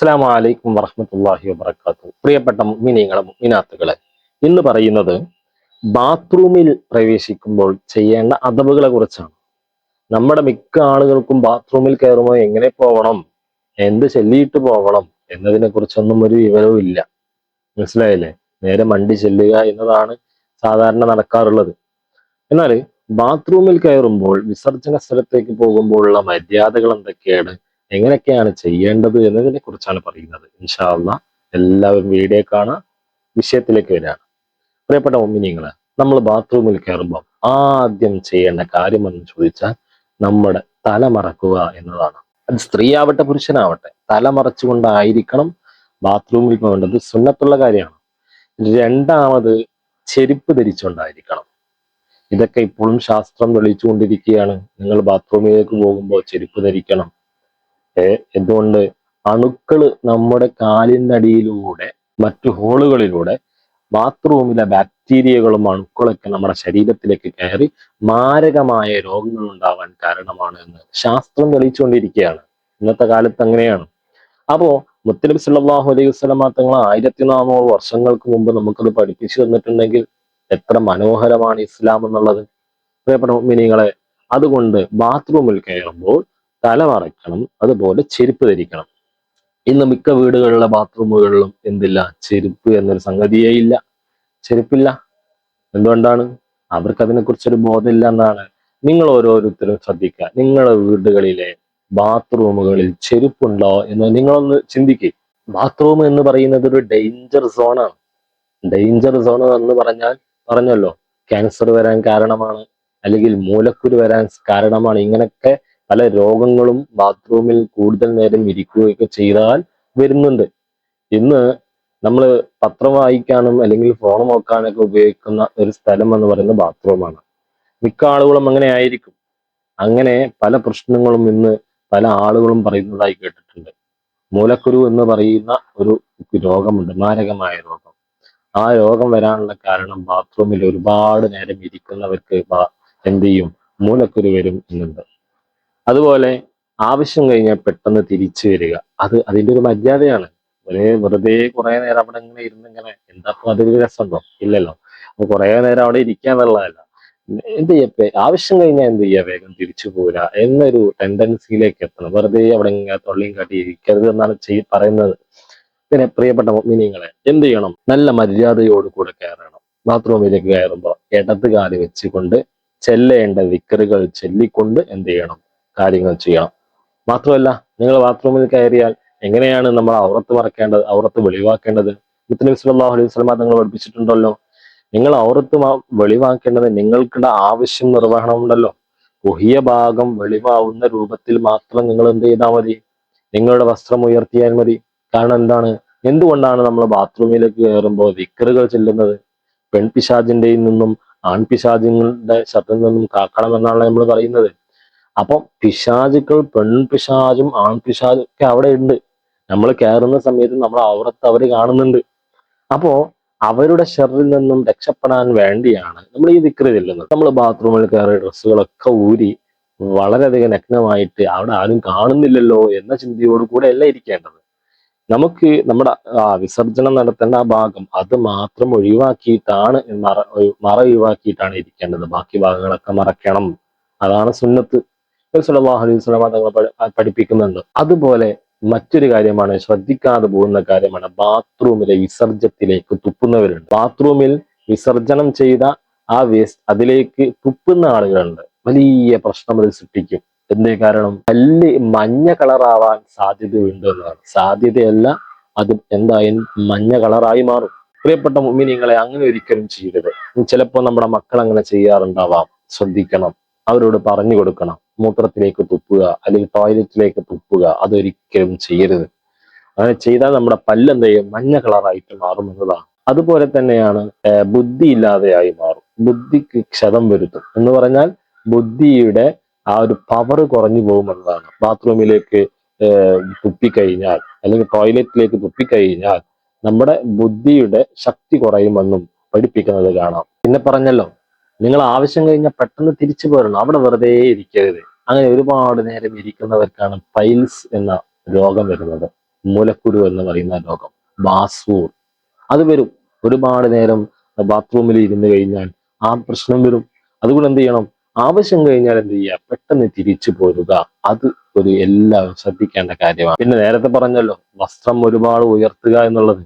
അസ്സാം വലൈക്കും വറഹമത്തല്ലാഹി വബർക്കാത്തു പ്രിയപ്പെട്ട മിനിങ്ങളും മിനാത്തുകളെ ഇന്ന് പറയുന്നത് ബാത്റൂമിൽ പ്രവേശിക്കുമ്പോൾ ചെയ്യേണ്ട അതവുകളെ കുറിച്ചാണ്. നമ്മുടെ മിക്ക ആളുകൾക്കും ബാത്റൂമിൽ കയറുമ്പോൾ എങ്ങനെ പോകണം എന്ത് ചെല്ലിയിട്ട് പോകണം എന്നതിനെ കുറിച്ചൊന്നും ഒരു വിവരവും ഇല്ല. മനസ്സിലായില്ലേ? നേരെ മണ്ടി ചെല്ലുക എന്നതാണ് സാധാരണ നടക്കാറുള്ളത്. എന്നാൽ ബാത്റൂമിൽ കയറുമ്പോൾ വിസർജന സ്ഥലത്തേക്ക് പോകുമ്പോഴുള്ള മര്യാദകൾ എന്തൊക്കെയാണ്? എങ്ങനെയൊക്കെയാണ് ചെയ്യേണ്ടത് എന്നതിനെ കുറിച്ചാണ് പറയുന്നത്. ഇൻഷാല്ല എല്ലാവരും വീഡിയോ കാണുക വിഷയത്തിലേക്ക് വരികയാണ് പ്രിയപ്പെട്ട ഒമ്മിനിങ്ങളെ നമ്മൾ ബാത്റൂമിൽ കയറുമ്പോൾ ആദ്യം ചെയ്യേണ്ട കാര്യമെന്ന് ചോദിച്ചാൽ നമ്മുടെ തല മറക്കുക എന്നതാണ്. അത് സ്ത്രീ ആവട്ടെ പുരുഷനാവട്ടെ തല മറച്ചുകൊണ്ടായിരിക്കണം ബാത്റൂമിൽ പോകേണ്ടത് സുന്നത്തുള്ള കാര്യമാണ്. രണ്ടാമത് ചെരുപ്പ് ധരിച്ചുകൊണ്ടായിരിക്കണം. ഇതൊക്കെ ഇപ്പോഴും ശാസ്ത്രം തെളിയിച്ചുകൊണ്ടിരിക്കുകയാണ്. നിങ്ങൾ ബാത്റൂമിലേക്ക് പോകുമ്പോൾ ചെരുപ്പ് ധരിക്കണം. എന്തുകൊണ്ട്? അണുക്കൾ നമ്മുടെ കാലിന്റെ അടിയിലൂടെ മറ്റു ഹോളുകളിലൂടെ ബാത്റൂമിലെ ബാക്ടീരിയകളും അണുക്കളൊക്കെ നമ്മുടെ ശരീരത്തിലേക്ക് കയറി മാരകമായ രോഗങ്ങൾ ഉണ്ടാവാൻ കാരണമാണ് എന്ന് ശാസ്ത്രം തെളിയിച്ചുകൊണ്ടിരിക്കുകയാണ്. ഇന്നത്തെ കാലത്ത് അങ്ങനെയാണ്. അപ്പോ മുത്തലബി സല്ലാഹു അലൈഹി വസ്ലമ തങ്ങൾ ആയിരത്തി നാനൂറ് വർഷങ്ങൾക്ക് മുമ്പ് നമുക്കത് പഠിപ്പിച്ചു തന്നിട്ടുണ്ടെങ്കിൽ എത്ര മനോഹരമാണ് ഇസ്ലാം എന്നുള്ളത്. പ്രിയപ്പെട്ട മിനിങ്ങളെ അതുകൊണ്ട് ബാത്റൂമിൽ കയറുമ്പോൾ തല മറയ്ക്കണം അതുപോലെ ചെരുപ്പ് ധരിക്കണം. ഇന്ന് മിക്ക വീടുകളിലെ ബാത്റൂമുകളിലും എന്തില്ല? ചെരുപ്പ് എന്നൊരു സംഗതിയേ ഇല്ല. ചെരുപ്പില്ല. എന്തുകൊണ്ടാണ്? അവർക്ക് അതിനെക്കുറിച്ചൊരു ബോധമില്ല എന്നാണ് നിങ്ങൾ ഓരോരുത്തരും ശ്രദ്ധിക്കുക. നിങ്ങളുടെ വീടുകളിലെ ബാത്റൂമുകളിൽ ചെരുപ്പുണ്ടോ എന്ന് നിങ്ങളൊന്ന് ചിന്തിക്കുക ബാത്റൂം എന്ന് പറയുന്നത് ഒരു ഡേഞ്ചർ സോണാണ് ഡേഞ്ചർ സോൺ എന്ന് പറഞ്ഞാൽ പറഞ്ഞല്ലോ ക്യാൻസർ വരാൻ കാരണമാണ് അല്ലെങ്കിൽ മൂലക്കുരു വരാൻ കാരണമാണ്. ഇങ്ങനൊക്കെ പല രോഗങ്ങളും ബാത്റൂമിൽ കൂടുതൽ നേരം ഇരിക്കുകയൊക്കെ ചെയ്താൽ വരുന്നുണ്ട്. ഇന്ന് നമ്മൾ പത്രം വായിക്കാനും അല്ലെങ്കിൽ ഫോൺ നോക്കാനൊക്കെ ഉപയോഗിക്കുന്ന ഒരു സ്ഥലം എന്ന് പറയുന്നത് ബാത്റൂമാണ് മിക്ക ആളുകളും അങ്ങനെ ആയിരിക്കും. അങ്ങനെ പല പ്രശ്നങ്ങളും ഇന്ന് പല ആളുകളും പറയുന്നതായി കേട്ടിട്ടുണ്ട്. മൂലക്കുരു എന്ന് പറയുന്ന ഒരു രോഗമുണ്ട് മാരകമായ രോഗം. ആ രോഗം വരാനുള്ള കാരണം ബാത്റൂമിൽ ഒരുപാട് നേരം ഇരിക്കുന്നവർക്ക് എന്ത് ചെയ്യും? മൂലക്കുരു വരും എന്നുണ്ട്. അതുപോലെ ആവശ്യം കഴിഞ്ഞാൽ പെട്ടെന്ന് തിരിച്ചു വരിക. അത് അതിന്റെ ഒരു മര്യാദയാണ്. ഒരു വെറുതെ കുറെ നേരം അവിടെ ഇങ്ങനെ ഇരുന്നിങ്ങനെ എന്താപ്പോ എന്താ അതൊരു രസമുണ്ടോ? ഇല്ലല്ലോ. അപ്പൊ കുറെ നേരം അവിടെ ഇരിക്കാൻ വെള്ളമല്ല. എന്ത് ചെയ്യപ്പേ ആവശ്യം കഴിഞ്ഞാൽ എന്ത് ചെയ്യാ? വേഗം തിരിച്ചു പോരാ എന്നൊരു ടെൻഡൻസിയിലേക്ക് എത്തണം. വെറുതെ അവിടെ ഇങ്ങനെ തൊള്ളിയും കാട്ടി ഇരിക്കരുത് എന്നാണ് ചെയ് പറയുന്നത്. പിന്നെ പ്രിയപ്പെട്ട മിനിങ്ങളെ എന്ത് ചെയ്യണം? നല്ല മര്യാദയോട് കൂടെ കയറണം. ബാത്റൂമിലേക്ക് കയറുമ്പോൾ ഇടത് കാലി വെച്ചുകൊണ്ട് ചെല്ലേണ്ട വിക്കറുകൾ ചെല്ലിക്കൊണ്ട് എന്ത് ചെയ്യണം? കാര്യങ്ങൾ ചെയ്യണം. മാത്രമല്ല നിങ്ങൾ ബാത്റൂമിൽ കയറിയാൽ എങ്ങനെയാണ് നമ്മൾ ഔറത്ത് മറക്കേണ്ടത് ഔറത്ത് വെളിവാക്കേണ്ടത്? മുത്തനബി സല്ലല്ലാഹു അലൈഹി വസല്ലം നിങ്ങൾ പഠിപ്പിച്ചിട്ടുണ്ടല്ലോ. നിങ്ങൾ ഔറത്ത് വെളിവാക്കേണ്ടത് നിങ്ങൾക്കുള്ള ആവശ്യം നിർവഹണമുണ്ടല്ലോ ഗുഹ്യ ഭാഗം വെളിവാവുന്ന രൂപത്തിൽ മാത്രം നിങ്ങൾ എന്ത് ചെയ്താൽ മതി? നിങ്ങളുടെ വസ്ത്രം ഉയർത്തിയാൽ മതി. കാരണം എന്താണ്? എന്തുകൊണ്ടാണ് നമ്മൾ ബാത്റൂമിലേക്ക് കയറുമ്പോൾ വിക്കറുകൾ ചെല്ലുന്നത്? പെൺപിശാജിന്റെയും നിന്നും ആൺപിശാജിങ്ങളുടെ ശബ്ദത്തിൽ നിന്നും കാക്കണമെന്നാണ് നമ്മൾ പറയുന്നത്. അപ്പം പിശാചുക്കൾ പെൺപിശാചും ആൺപിശാചും ഒക്കെ അവിടെ ഉണ്ട്. നമ്മൾ കയറുന്ന സമയത്ത് നമ്മൾ ഔറത്ത് അവർ കാണുന്നുണ്ട്. അപ്പോ അവരുടെ ഷെറിൽ നിന്നും രക്ഷപ്പെടാൻ വേണ്ടിയാണ് നമ്മൾ ഈ ദിക്ര ചെല്ലുന്നത്. നമ്മൾ ബാത്റൂമിൽ കയറി ഡ്രസ്സുകളൊക്കെ ഊരി വളരെയധികം നഗ്നമായിട്ട് അവിടെ ആരും കാണുന്നില്ലല്ലോ എന്ന ചിന്തയോട് കൂടെ അല്ല ഇരിക്കേണ്ടത്. നമുക്ക് നമ്മുടെ ആ വിസർജനം നടത്തേണ്ട ആ ഭാഗം അത് മാത്രം ഒഴിവാക്കിയിട്ടാണ് മറ മറ ഒഴിവാക്കിയിട്ടാണ് ഇരിക്കേണ്ടത്. ബാക്കി ഭാഗങ്ങളൊക്കെ മറക്കണം. അതാണ് സുന്നത്ത്. അലൈഹി തങ്ങൾ പഠിപ്പിക്കുന്നുണ്ട്. അതുപോലെ മറ്റൊരു കാര്യമാണ് ശ്രദ്ധിക്കാതെ പോകുന്ന കാര്യമാണ് ബാത്റൂമിലെ വിസർജ്യത്തിലേക്ക് തുപ്പുന്നവരുണ്ട്. ബാത്റൂമിൽ വിസർജനം ചെയ്ത ആ വേസ്റ്റ് അതിലേക്ക് തുപ്പുന്ന ആളുകളുണ്ട്. വലിയ പ്രശ്നം അത് സൃഷ്ടിക്കും. എന്തേ കാരണം? പല്ല് മഞ്ഞ കളറാവാൻ സാധ്യതയുണ്ട് എന്നതാണ് സാധ്യതയല്ല അത് എന്തായാലും മഞ്ഞ കളറായി മാറും. പ്രിയപ്പെട്ട മുമ്മിനിങ്ങളെ അങ്ങനെ ഒരിക്കലും ചെയ്യരുത്. ചിലപ്പോൾ നമ്മുടെ മക്കൾ അങ്ങനെ ചെയ്യാറുണ്ടാവാം. ശ്രദ്ധിക്കണം. അവരോട് പറഞ്ഞു കൊടുക്കണം. മൂത്രത്തിലേക്ക് തുപ്പുക അല്ലെങ്കിൽ ടോയ്ലറ്റിലേക്ക് തുപ്പുക അതൊരിക്കലും ചെയ്യരുത്. അങ്ങനെ ചെയ്താൽ നമ്മുടെ പല്ല് മഞ്ഞ കളറായിട്ട് മാറും എന്നതാണ്. അതുപോലെ തന്നെയാണ് ബുദ്ധി ഇല്ലാതെയായി മാറും. ബുദ്ധിക്ക് ക്ഷതം വരുത്തും. എന്ന് പറഞ്ഞാൽ ബുദ്ധിയുടെ ആ ഒരു പവർ കുറഞ്ഞു പോകുമെന്നതാണ് ബാത്റൂമിലേക്ക് തുപ്പിക്കഴിഞ്ഞാൽ അല്ലെങ്കിൽ ടോയ്ലറ്റിലേക്ക് തുപ്പിക്കഴിഞ്ഞാൽ നമ്മുടെ ബുദ്ധിയുടെ ശക്തി കുറയുമെന്നും പഠിപ്പിക്കുന്നത് കാണാം. പിന്നെ പറഞ്ഞല്ലോ നിങ്ങൾ ആവശ്യം കഴിഞ്ഞാൽ പെട്ടെന്ന് തിരിച്ചു പോരണം. അവിടെ വെറുതെ ഇരിക്കരുത്. അങ്ങനെ ഒരുപാട് നേരം ഇരിക്കുന്നവർക്കാണ് പൈൽസ് എന്ന രോഗം വരുന്നത്. മൂലക്കുരു എന്ന് പറയുന്ന രോഗം ബാസൂർ അത് വരും. ഒരുപാട് നേരം ബാത്റൂമിൽ ഇരുന്ന് കഴിഞ്ഞാൽ ആ പ്രശ്നം വരും. അതുകൊണ്ട് എന്ത് ചെയ്യണം? ആവശ്യം കഴിഞ്ഞാൽ എന്ത് ചെയ്യുക? പെട്ടെന്ന് തിരിച്ചു പോരുക. അത് ഒരു എല്ലാവരും ശ്രദ്ധിക്കേണ്ട കാര്യമാണ്. പിന്നെ നേരത്തെ പറഞ്ഞല്ലോ വസ്ത്രം ഒരുപാട് ഉയർത്തുക എന്നുള്ളത്.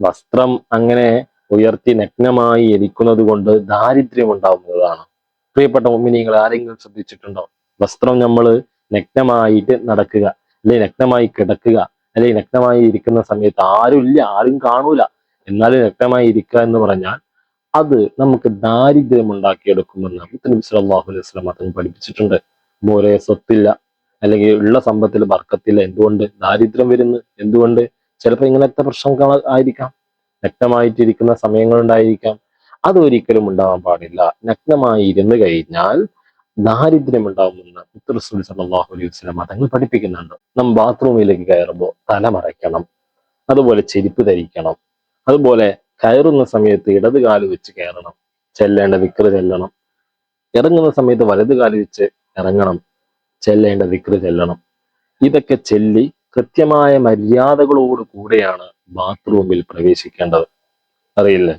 വസ്ത്രം അങ്ങനെ ഉയർത്തി നഗ്നമായി എരിക്കുന്നത് കൊണ്ട് ദാരിദ്ര്യം ഉണ്ടാവുന്നതാണ്. പ്രിയപ്പെട്ട ഉമ്മിനികൾ ആരെങ്കിലും ശ്രദ്ധിച്ചിട്ടുണ്ടോ? വസ്ത്രം നമ്മൾ നഗ്നമായിട്ട് നടക്കുക അല്ലെങ്കിൽ നഗ്നമായി കിടക്കുക അല്ലെങ്കിൽ നഗ്നമായി ഇരിക്കുന്ന സമയത്ത് ആരുമില്ല ആരും കാണൂല. എന്നാലും നഗ്നമായി ഇരിക്കുക എന്ന് പറഞ്ഞാൽ അത് നമുക്ക് ദാരിദ്ര്യം ഉണ്ടാക്കിയെടുക്കുമെന്ന് നബി സല്ലല്ലാഹു അലൈഹി സ്വലം തങ്ങൾ പഠിപ്പിച്ചിട്ടുണ്ട്. മോരെ സ്വത്തില്ല അല്ലെങ്കിൽ ഉള്ള സമ്പത്തിൽ ബർക്കത്തില്ല എന്തുകൊണ്ട്? ദാരിദ്ര്യം വരുന്നു. എന്തുകൊണ്ട്? ചിലപ്പോൾ ഇങ്ങനത്തെ പ്രശ്നം ആയിരിക്കാം. നഗ്നമായിട്ടിരിക്കുന്ന സമയങ്ങളുണ്ടായിരിക്കാം അതൊരിക്കലും ഉണ്ടാവാൻ പാടില്ല. നഗ്നമായി ഇരുന്ന് കഴിഞ്ഞാൽ ദാരിദ്ര്യം ഉണ്ടാവുന്ന മുത്തറസൂൽ സല്ലല്ലാഹു അലൈഹി വസല്ലം തങ്ങൾ പഠിപ്പിക്കുന്നുണ്ട്. നാം ബാത്റൂമിലേക്ക് കയറുമ്പോൾ തല മറയ്ക്കണം അതുപോലെ ചെരുപ്പ് ധരിക്കണം അതുപോലെ കയറുന്ന സമയത്ത് ഇടത് കാൽ വെച്ച് കയറണം ചെല്ലേണ്ട വിക്ര ചെല്ലണം ഇറങ്ങുന്ന സമയത്ത് വലത് കാൽ വെച്ച് ഇറങ്ങണം ചെല്ലേണ്ട വിക്ര ചെല്ലണം. ഇതൊക്കെ ചെല്ലി കൃത്യമായ മര്യാദകളോട് കൂടെയാണ് ബാത്റൂമിൽ പ്രവേശിക്കേണ്ടത്. അറിയില്ലേ?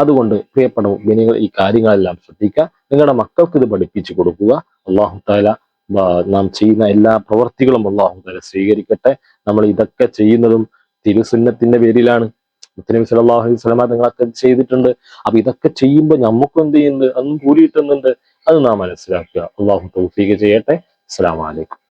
അതുകൊണ്ട് പ്രിയപ്പെട്ട നിങ്ങൾ ഈ കാര്യങ്ങളെല്ലാം ശ്രദ്ധിക്കുക. നിങ്ങളുടെ മക്കൾക്ക് ഇത് പഠിപ്പിച്ചു കൊടുക്കുക. അള്ളാഹു താല നാം ചെയ്യുന്ന എല്ലാ പ്രവർത്തികളും അള്ളാഹു താല സ്വീകരിക്കട്ടെ. നമ്മൾ ഇതൊക്കെ ചെയ്യുന്നതും തിരുസുന്നത്തിന്റെ പേരിലാണ്. മുത്തനബി സല്ലല്ലാഹു അലൈഹി സ്വലമ നിങ്ങളൊക്കെ ചെയ്തിട്ടുണ്ട്. അപ്പൊ ഇതൊക്കെ ചെയ്യുമ്പോൾ നമുക്കും എന്ത് ചെയ്യുന്നുണ്ട്? അന്നും കൂലി കിട്ടുന്നുണ്ട് അത് നാം മനസ്സിലാക്കുക. അള്ളാഹു തൗഫീഖ് ചെയ്യട്ടെ. അസ്സാം അലൈക്കും.